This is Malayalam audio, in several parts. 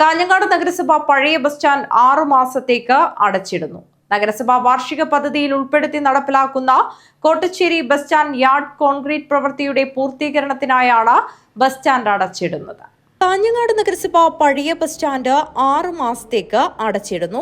കാഞ്ഞങ്ങാട് നഗരസഭ പഴയ ബസ് സ്റ്റാൻഡ് ആറു മാസത്തേക്ക് അടച്ചിടുന്നു. നഗരസഭ വാർഷിക പദ്ധതിയിൽ ഉൾപ്പെടുത്തി നടപ്പിലാക്കുന്ന Kottachery bus stand yard concrete പ്രവൃത്തിയുടെ പൂർത്തീകരണത്തിനായാണ് ബസ് സ്റ്റാൻഡ് അടച്ചിടുന്നത്. കാഞ്ഞങ്ങാട് നഗരസഭ പഴയ ബസ് സ്റ്റാൻഡ് ആറു മാസത്തേക്ക് അടച്ചിടുന്നു.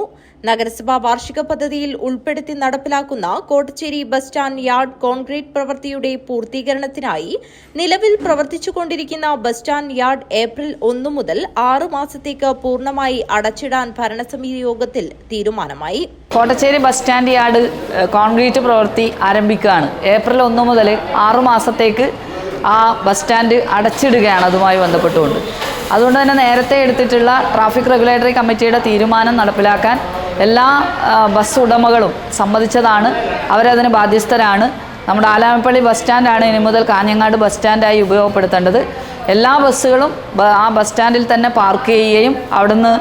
നഗരസഭ വാർഷിക പദ്ധതിയിൽ ഉൾപ്പെടുത്തി നടപ്പിലാക്കുന്ന Kottachery bus stand yard concrete പ്രവൃത്തിയുടെ പൂർത്തീകരണത്തിനായി നിലവിൽ പ്രവർത്തിച്ചുകൊണ്ടിരിക്കുന്ന ബസ് സ്റ്റാൻഡ് യാർഡ് ഏപ്രിൽ ഒന്ന് മുതൽ ആറു മാസത്തേക്ക് പൂർണമായി അടച്ചിടാൻ ഭരണസമിതി യോഗത്തിൽ തീരുമാനമായി. Kottacheri bus stand yard concrete പ്രവൃത്തി ആരംഭിക്കുകയാണ്. ഏപ്രിൽ ഒന്ന് മുതൽ ആറു മാസത്തേക്ക് ആ ബസ് സ്റ്റാൻഡ് അടച്ചിടുകയാണ് അതുമായി ബന്ധപ്പെട്ടുകൊണ്ട്. അതുകൊണ്ട് തന്നെ നേരത്തെ എടുത്തിട്ടുള്ള ട്രാഫിക് റെഗുലേറ്ററി കമ്മിറ്റിയുടെ തീരുമാനം നടപ്പിലാക്കാൻ എല്ലാ ബസ് ഉടമകളും സമ്മതിച്ചതാണ്. അവരതിന് ബാധ്യസ്ഥരാണ്. നമ്മുടെ ആലാമപ്പള്ളി ബസ് സ്റ്റാൻഡാണ് ഇനി മുതൽ കാഞ്ഞങ്ങാട് ബസ് സ്റ്റാൻഡായി ഉപയോഗപ്പെടുത്തേണ്ടത്. എല്ലാ ബസ്സുകളും ആ ബസ് സ്റ്റാൻഡിൽ തന്നെ പാർക്ക് ചെയ്യുകയും അവിടുന്ന്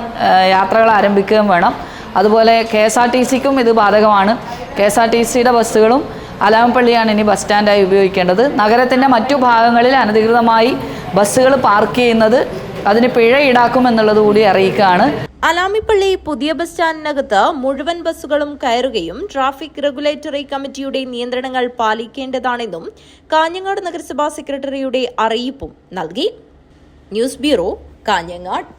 യാത്രകൾ ആരംഭിക്കുകയും വേണം. അതുപോലെ കെ എസ് ആർ ടി സിക്കും ഇത് ബാധകമാണ്. കെ എസ് ആർ ടി സിയുടെ ബസ്സുകളും അലാമപ്പള്ളിയാണ് ഇനി ബസ് സ്റ്റാൻഡായി ഉപയോഗിക്കേണ്ടത്. നഗരത്തിന്റെ മറ്റു ഭാഗങ്ങളിൽ അനധികൃതമായി ബസ്സുകൾ പാർക്ക് ചെയ്യുന്നത് അതിന് പിഴ ഈടാക്കുമെന്നുള്ളത് കൂടി അറിയിക്കുകയാണ്. അലാമിപ്പള്ളി പുതിയ ബസ് സ്റ്റാൻഡിനകത്ത് മുഴുവൻ ബസ്സുകളും കയറുകയും ട്രാഫിക് റെഗുലേറ്ററി കമ്മിറ്റിയുടെ നിയന്ത്രണങ്ങൾ പാലിക്കേണ്ടതാണെന്നും കാഞ്ഞങ്ങാട് നഗരസഭാ സെക്രട്ടറിയുടെ അറിയിപ്പും നൽകി. News bureau Kanhangad.